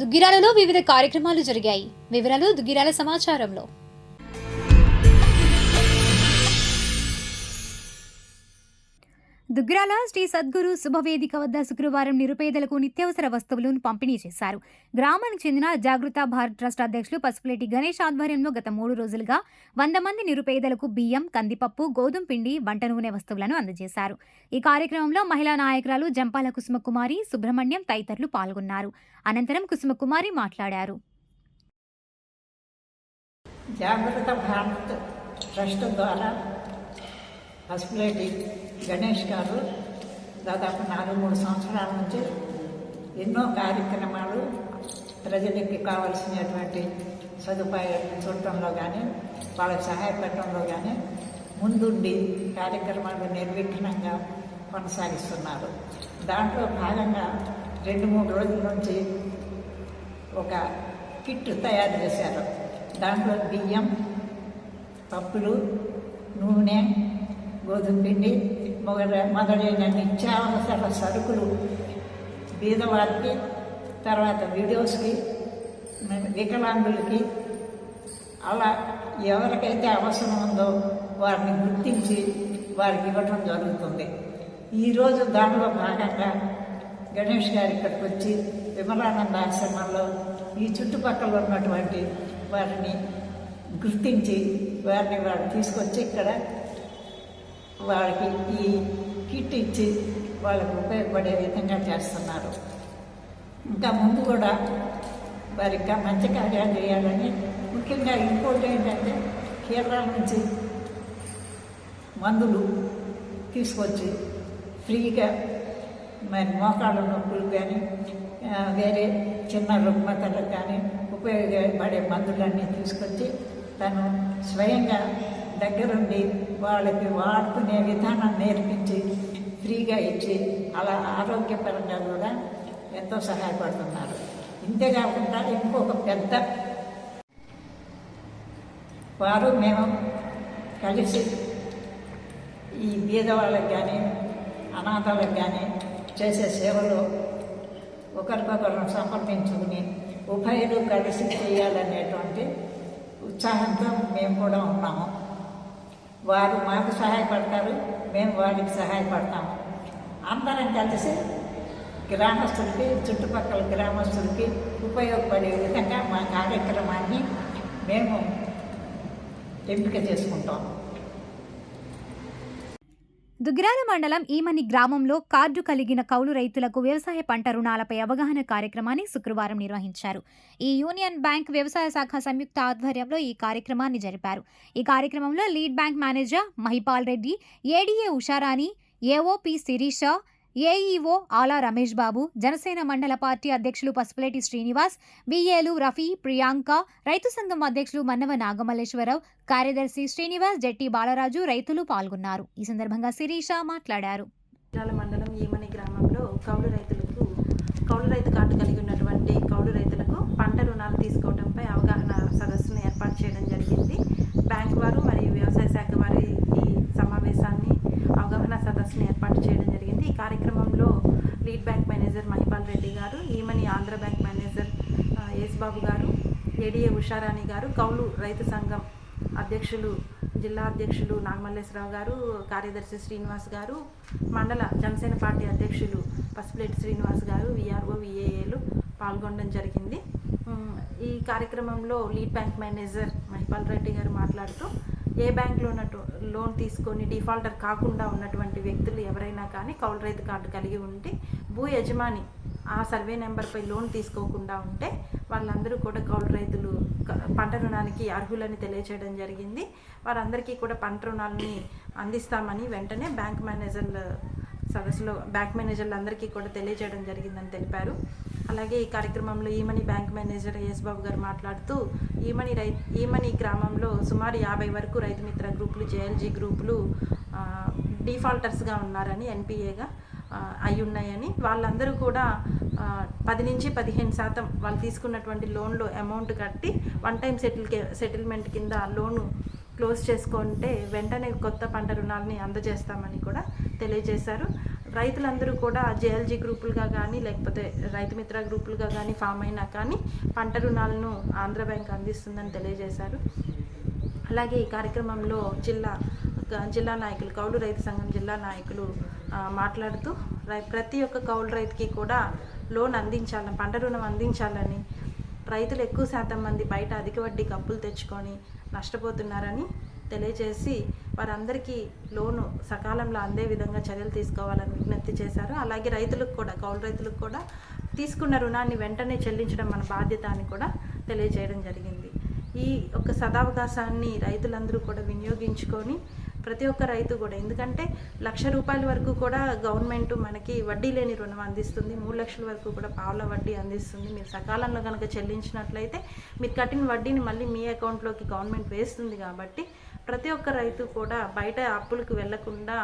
దుగ్గిరాలలో వివిధ కార్యక్రమాలు జరిగాయి. వివరాలు దుగ్గిరాల సమాచారంలో. దుగ్గిరాల శ్రీ సద్గురు శుభవేదిక వద్ద శుక్రవారం నిరుపేదలకు నిత్యావసర వస్తువులను పంపిణీ చేశారు. గ్రామానికి చెందిన జాగృత భారత్ ట్రస్ట్ అధ్యక్షులు పసుపులేటి గణేష్ ఆధ్వర్యంలో గత మూడు రోజులుగా వంద మంది నిరుపేదలకు బియ్యం కందిపప్పు గోధుమ పిండి వంట నూనె వస్తువులను అందజేశారు. ఈ కార్యక్రమంలో మహిళా నాయకురాలు జంపాల కుసుమకుమారి సుబ్రహ్మణ్యం తదితరులు పాల్గొన్నారు. అనంతరం కుసుమకుమారి మాట్లాడారు. జాగృత భారత్ ట్రస్ట్ ద్వారా పసుపులేటి గణేష్ గారు దాదాపు నాలుగు మూడు సంవత్సరాల నుంచి ఎన్నో కార్యక్రమాలు ప్రజలకి కావలసినటువంటి సదుపాయాలు చూడటంలో కానీ వాళ్ళకి సహాయపడటంలో కానీ ముందుండి కార్యక్రమాలు నిర్విఘ్నంగా కొనసాగిస్తున్నారు. దాంట్లో భాగంగా రెండు మూడు రోజుల నుంచి ఒక కిట్ తయారు చేశారు. దాంట్లో బియ్యం పప్పులు నూనె గోధుమ పిండి మొదల మొదలైన నిత్యావసర సరుకులు బీదవారికి తర్వాత వీడియోస్కి వికలాంగులకి అలా ఎవరికైతే అవసరం ఉందో వారిని గుర్తించి వారికి ఇవ్వటం జరుగుతుంది. ఈరోజు దానిలో భాగంగా గణేష్ గారు ఇక్కడికి వచ్చి విమలానంద ఆశ్రమంలో ఈ చుట్టుపక్కల ఉన్నటువంటి వారిని గుర్తించి వారిని వారు తీసుకొచ్చి ఇక్కడ వాళ్ళకి ఈ కిట్ ఇచ్చి వాళ్ళకు ఉపయోగపడే విధంగా చేస్తున్నారు. ఇంకా ముందు కూడా వారి ఇంకా మంచి కార్యాలు చేయాలని ముఖ్యంగా ఇంకోటి ఏంటంటే కేరళ నుంచి మందులు తీసుకొచ్చి ఫ్రీగా మరి మోకాళ్ళ నొప్పులు కానీ వేరే చిన్న రుగ్మతలకు కానీ ఉపయోగపడే మందులన్నీ తీసుకొచ్చి తను స్వయంగా దగ్గరుండి వాళ్ళకి వాడుకునే విధానం నేర్పించి ఫ్రీగా ఇచ్చి అలా ఆరోగ్యపరంగా కూడా ఎంతో సహాయపడుతున్నారు. ఇంతేకాకుండా ఇంకొక పెద్ద వారు మేము కలిసి ఈ బీదవాళ్ళకి కానీ అనాథాలకు కానీ చేసే సేవలు ఒకరికొకరు సమర్పించుకుని ఉభయలు కలిసి చేయాలనేటువంటి ఉత్సాహంతో మేము కూడా ఉన్నాము. వారు మాకు సహాయపడతారు మేము వారికి సహాయపడతాము. అందరం కలిసి గ్రామస్తులకి చుట్టుపక్కల గ్రామస్తులకి ఉపయోగపడే విధంగా మా కార్యక్రమాన్ని మేము ఎంపిక చేసుకుంటాం. దుగ్గిరాల మండలం ఈమని గ్రామంలో కార్డు కలిగిన కౌలు రైతులకు వ్యవసాయ పంట రుణాలపై అవగాహన కార్యక్రమాన్ని శుక్రవారం నిర్వహించారు. ఈ యూనియన్ బ్యాంక్ వ్యవసాయ శాఖ సంయుక్త ఆధ్వర్యంలో ఈ కార్యక్రమాన్ని జరిపారు. ఈ కార్యక్రమంలో lead bank manager Mahipal Reddy ADA Usharani AOP Sireesha AEO Ala Ramesh Babu Janasena మండల పార్టీ అధ్యక్షులు పసుపులేటి శ్రీనివాస్ బిఏలు రఫీ ప్రియాంక రైతు సంఘం అధ్యక్షులు మన్నవ నాగమల్లేశ్వరరావు కార్యదర్శి శ్రీనివాస్ జట్టి బాలరాజు రైతులు పాల్గొన్నారు. ఈ సందర్భంగా శిరీష మాట్లాడారు. మండలం ఈమని గ్రామంలో కౌలు రైతులకు కౌలు రైతు కార్డు కలిగి ఉన్నటువంటి కౌలు రైతులకు పంట రుణాలు తీసుకోవడంపై అవగాహన సదస్సును ఏర్పాటు చేయడం జరిగింది బ్యాంక్ వారు మరియు వ్యవసాయ శాఖ వారి ఈ సమావేశాన్ని అవగాహన సదస్సును ఏర్పాటు చేయడం జరిగింది ఈ కార్యక్రమంలో lead bank manager Mahipal Reddy గారు ఈమని ఆంధ్ర బ్యాంక్ మేనేజర్ బాబు గారు ఏడీఏ ఉషారాణి గారు కౌలు రైతు సంఘం అధ్యక్షులు జిల్లా అధ్యక్షులు నాగమల్లేశ్వరరావు గారు కార్యదర్శి శ్రీనివాస్ గారు మండల జనసేన పార్టీ అధ్యక్షులు పసుపులేటి శ్రీనివాస్ గారు విఆర్ఓ విఏఏలు పాల్గొనడం జరిగింది. ఈ కార్యక్రమంలో lead bank manager Mahipal Reddy garu మాట్లాడుతూ ఏ బ్యాంక్లో ఉన్నట్టు లోన్ తీసుకొని డిఫాల్టర్ కాకుండా ఉన్నటువంటి వ్యక్తులు ఎవరైనా కానీ కౌలు రైతు కార్డు కలిగి ఉంటే భూ యజమాని ఆ సర్వే నెంబర్పై లోన్ తీసుకోకుండా ఉంటే వాళ్ళందరూ కూడా కౌలు రైతులు పంట రుణానికి అర్హులని తెలియచేయడం జరిగింది. వారందరికీ కూడా పంట రుణాలని అందిస్తామని వెంటనే బ్యాంక్ మేనేజర్ల సదస్సులో బ్యాంక్ మేనేజర్లు అందరికీ కూడా తెలియజేయడం జరిగిందని తెలిపారు. అలాగే ఈ కార్యక్రమంలో Emani bank manager S Babu గారు మాట్లాడుతూ ఈమని రై ఈమని గ్రామంలో సుమారు యాభై వరకు రైతు మిత్ర గ్రూపులు జేఎల్జీ గ్రూపులు డిఫాల్టర్స్గా ఉన్నారని ఎన్పిఏగా అయి ఉన్నాయని వాళ్ళందరూ కూడా పది నుంచి పదిహేను శాతం వాళ్ళు తీసుకున్నటువంటి లోన్లో అమౌంట్ కట్టి వన్ టైం సెటిల్ సెటిల్మెంట్ కింద లోను క్లోజ్ చేసుకుంటే వెంటనే కొత్త పంట రుణాలని అందజేస్తామని కూడా తెలియజేశారు. రైతులందరూ కూడా జేఎల్జీ గ్రూపులుగా కానీ లేకపోతే రైతు మిత్ర గ్రూపులుగా కానీ ఫామ్ అయినా కానీ పంట రుణాలను ఆంధ్ర బ్యాంక్ అందిస్తుందని తెలియజేశారు. అలాగే ఈ కార్యక్రమంలో జిల్లా జిల్లా నాయకులు కౌలు రైతు సంఘం జిల్లా నాయకులు మాట్లాడుతూ రై ప్రతి ఒక్క కౌలు రైతుకి కూడా లోన్ అందించాలని పంట రుణం అందించాలని రైతులు ఎక్కువ శాతం మంది బయట అధిక వడ్డీకి అప్పులు తెచ్చుకొని నష్టపోతున్నారని తెలియజేసి వారందరికీ లోను సకాలంలో అందే విధంగా చర్యలు తీసుకోవాలని విజ్ఞప్తి చేశారు. అలాగే రైతులకు కూడా కౌలు రైతులకు కూడా తీసుకున్న రుణాన్ని వెంటనే చెల్లించడం మన బాధ్యత అని కూడా తెలియజేయడం జరిగింది. ఈ యొక్క సదావకాశాన్ని రైతులందరూ కూడా వినియోగించుకొని ప్రతి ఒక్క రైతు కూడా. ఎందుకంటే లక్ష రూపాయల వరకు కూడా గవర్నమెంట్ మనకి వడ్డీ లేని రుణం అందిస్తుంది. మూడు లక్షల వరకు కూడా పావుల వడ్డీ అందిస్తుంది. మీరు సకాలంలో కనుక చెల్లించినట్లయితే మీరు కట్టిన వడ్డీని మళ్ళీ మీ అకౌంట్లోకి గవర్నమెంట్ వేస్తుంది కాబట్టి ప్రతి ఒక్క రైతు కూడా బయట అప్పులకు వెళ్ళకుండా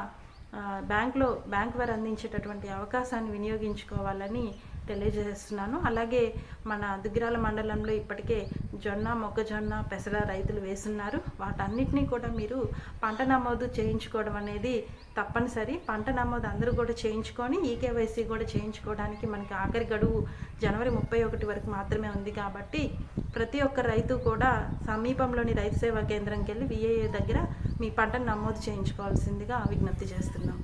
బ్యాంక్లో బ్యాంక్ వారు అందించేటటువంటి అవకాశాన్ని వినియోగించుకోవాలని తెలియజేస్తున్నాను. అలాగే మన దుగ్గిరాల మండలంలో ఇప్పటికే జొన్న మొక్కజొన్న పెసర రైతులు వేస్తున్నారు. వాటన్నిటినీ కూడా మీరు పంట నమోదు చేయించుకోవడం అనేది తప్పనిసరి. పంట నమోదు అందరూ కూడా చేయించుకొని ఈకేవైసీ కూడా చేయించుకోవడానికి మనకి ఆఖరి గడువు జనవరి ముప్పై ఒకటి వరకు మాత్రమే ఉంది కాబట్టి ప్రతి ఒక్క రైతు కూడా సమీపంలోని రైతు సేవా కేంద్రంకి వెళ్ళి విఏఏ దగ్గర మీ పంటను నమోదు చేయించుకోవాల్సిందిగా విజ్ఞప్తి చేస్తున్నాం.